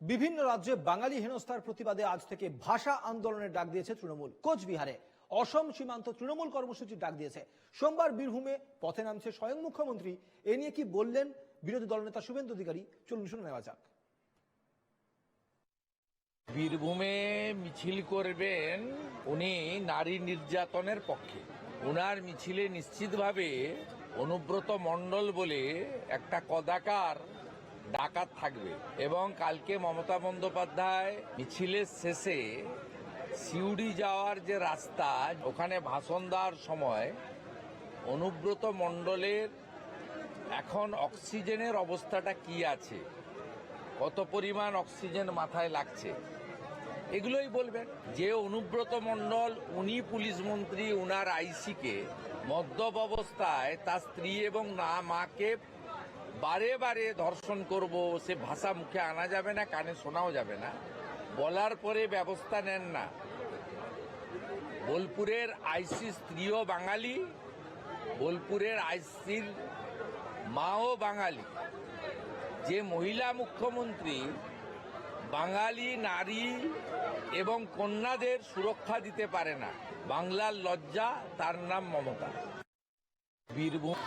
বিভিন্ন রাজ্যে বাঙালি হেনস্থার প্রতিবাদে আজ থেকে ভাষা আন্দোলনের ডাক দিয়েছে তৃণমূল। কোচবিহারে অসম সীমান্ত তৃণমূল কর্মসূচির ডাক দিয়েছে। সোমবার বীরভূমে পথে নামছে স্বয়ং মুখ্যমন্ত্রী। এ নিয়ে কি বললেন বিরোধী দলনেতা শুভেন্দু অধিকারী? চলুন শুনে নেওয়া যাক। বীরভূমে মিছিল করবেন উনি নারী নির্যাতনের পক্ষে। ওনার মিছিলে নিশ্চিতভাবে অনুব্রত মণ্ডল বলে একটা কদাকার ডাকাত থাকবে। এবং কালকে মমতা বন্দ্যোপাধ্যায় মিছিলের শেষে সিউড়ি যাওয়ার যে রাস্তা, ওখানে ভাষণ দেওয়ার সময় অনুব্রত মণ্ডলের এখন অক্সিজেনের অবস্থাটা কি আছে? কত পরিমাণ অক্সিজেন মাথায় লাগছে? এগুলোই বলবেন। যে অনুব্রত মণ্ডল, উনি পুলিশ মন্ত্রী, উনার আইসিকে মদ্যপ অবস্থায় তার স্ত্রী এবং না মাকে বারে বারে ধর্ষণ করব, সে ভাষা মুখে আনা যাবে না, কানে শোনাও যাবে না। বলার পরে ব্যবস্থা নেন না। বোলপুরের আইসি স্ত্রীও বাঙালি, বোলপুরের আইসির মাও বাঙালি। যে মহিলা মুখ্যমন্ত্রী, বাঙালি নারী এবং কন্যাদের সুরক্ষা দিতে পারে না, বাংলার লজ্জা, তার নাম মমতা। বীরভূম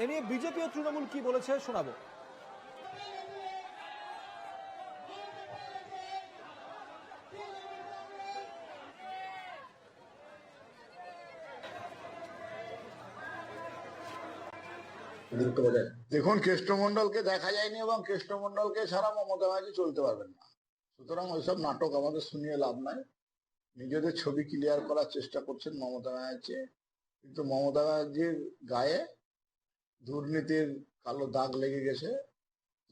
এ নিয়ে বিজেপি ও তৃণমূল কি বলেছে শোনাবো। দেখুন কেষ্টমন্ডলকে দেখা যায়নি এবং কেষ্টমন্ডলকে ছাড়া মমতা ব্যানার্জি চলতে পারবেন না। সুতরাং ওইসব নাটক আমাদের শুনিয়ে লাভ নাই। নিজেদের ছবি ক্লিয়ার করার চেষ্টা করছেন মমতা ব্যানার্জি। কিন্তু মমতা ব্যানার্জির গায়ে দুর্নীতির কালো দাগ লেগে গেছে,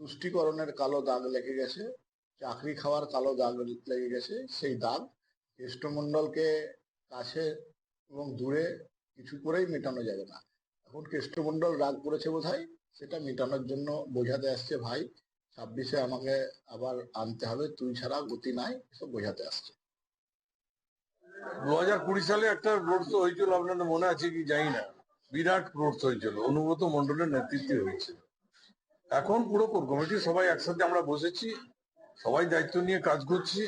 তুষ্টিকরণের কালো দাগ লেগে গেছে, চাকরি খাওয়ার কালো দাগ লেগে গেছে, সেই দাগ কেষ্টমন্ডলকে কাছে এবং দূরে কিছু করেই মেটানো যাবে না। এখন কেষ্টমন্ডল রাগ করেছে বোধহয়, সেটা মেটানোর জন্য বোঝাতে আসছে, ভাই, ছাব্বিশে আমাকে আবার আনতে হবে, তুই ছাড়া গতি নাই এসব বোঝাতে আসছে। দু হাজার কুড়ি সালে একটা রোড শো হয়েছিল, আপনাদের মনে আছে কি? জানি না। বিরাট শো হয়েছিল। অনুব্রত মন্ডলের নেতৃত্বে হয়েছিল। এখন পুরো কমিটি সবাই একসাথে আমরা বসেছি, সবাই দায়িত্ব নিয়ে কাজ করছি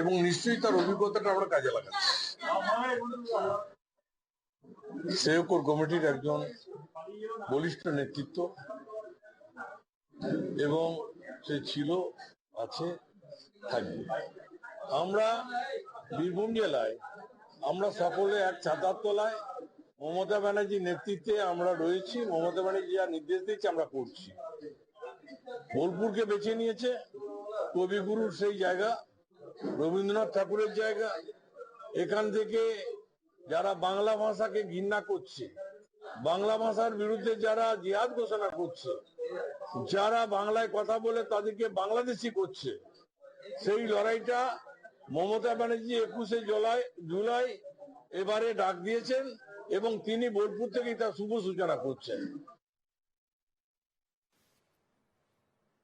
এবং নিশ্চয়ই তার অভিজ্ঞতাটা আমরা কাজে লাগাচ্ছি। সেও কমিটির একজন বলিষ্ঠ নেতৃত্ব এবং সে ছিল, আছে, থাকবে। আমরা বীরভূম জেলায়, আমরা সকলে এক ছাতার তলায় মমতা ব্যানার্জির নেতৃত্বে আমরা রয়েছি, মমতা ব্যানার্জি যা নির্দেশ দিচ্ছে আমরা করছি। বোলপুরকে বেছে নিয়েছে কবিগুরুর সেই জায়গা, রবীন্দ্রনাথ ঠাকুরের জায়গা। এখান থেকে যারা বাংলা ভাষাকে ঘৃণা করছে, বাংলা ভাষার বিরুদ্ধে যারা জিহাদ ঘোষণা করছে, যারা বাংলায় কথা বলে তাদেরকে বাংলাদেশি করছে, সেই লড়াইটা মমতা ব্যানার্জি একুশে জুলাই জুলাই এবারে ডাক দিয়েছেন। এবং তিনি বোলপুর থেকেই তার শুভ সূচনা করছেন।